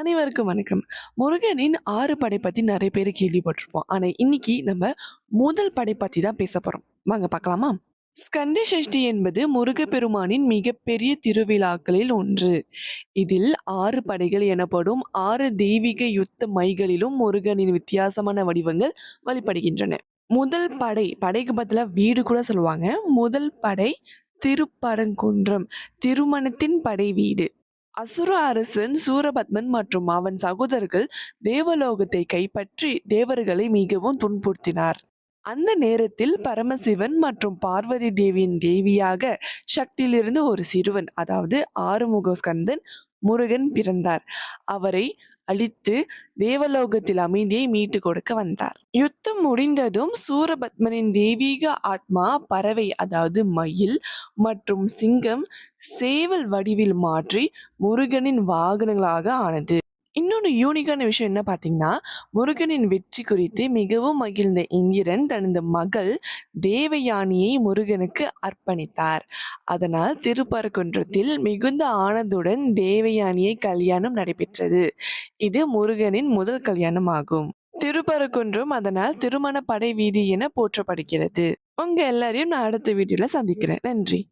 அனைவருக்கும் வணக்கம். முருகனின் ஆறு படை பத்தி நிறைய பேர் கேள்விப்பட்டிருப்போம். ஆனா, இன்னைக்கு நம்ம முதல் படை பத்தி தான் பேச போறோம். வாங்க பார்க்கலாமா? ஸ்கந்த சஷ்டி என்பது முருகப்பெருமானின் மிகப்பெரிய திருவிழாக்களில் ஒன்று. இதில் ஆறு படைகள் எனப்படும் ஆறு தெய்வீக யுத்த மைகளிலும் முருகனின் வித்தியாசமான வடிவங்கள் வழிபடுகின்றன. முதல் படை, படைக்கு பதிலாக வீடு கூட சொல்லுவாங்க. முதல் படை திருப்பரங்குன்றம், திருமணத்தின் படை வீடு. அசுர அரசன் சூரபத்மன் மற்றும் அவன் சகோதரர்கள் தேவலோகத்தை கைப்பற்றி தேவர்களை மிகவும் துன்புறுத்தினார். அந்த நேரத்தில் பரமசிவன் மற்றும் பார்வதி தேவியின் தேவியாக சக்தியிலிருந்து ஒரு சிறுவன், அதாவது ஆறுமுக ஸ்கந்தன் முருகன் பிறந்தார். அவரை அழித்து தேவலோகத்தில் அமைதியை மீட்டு கொடுக்க வந்தார். யுத்தம் முடிந்ததும் சூரபத்மனின் தெய்வீக ஆத்மா பறவை அதாவது மயில் மற்றும் சிங்கம், சேவல் வடிவில் மாற்றி முருகனின் வாகனங்களாக ஆனது. இன்னொன்று யூனிக்கான விஷயம் என்ன பார்த்தீங்கன்னா, முருகனின் வெற்றி குறித்து மிகவும் மகிழ்ந்த இந்திரன் தனது மகள் தேவயானியை முருகனுக்கு அர்ப்பணித்தார். அதனால் திருப்பரங்குன்றத்தில் மிகுந்த ஆனந்துடன் தேவயானியை கல்யாணம் நடைபெற்றது. இது முருகனின் முதல் கல்யாணம் ஆகும். திருப்பரங்குன்றம் அதனால் திருமண படை வீதி என போற்றப்படுகிறது. உங்க எல்லாரையும் நான் அடுத்த வீடியோல சந்திக்கிறேன். நன்றி.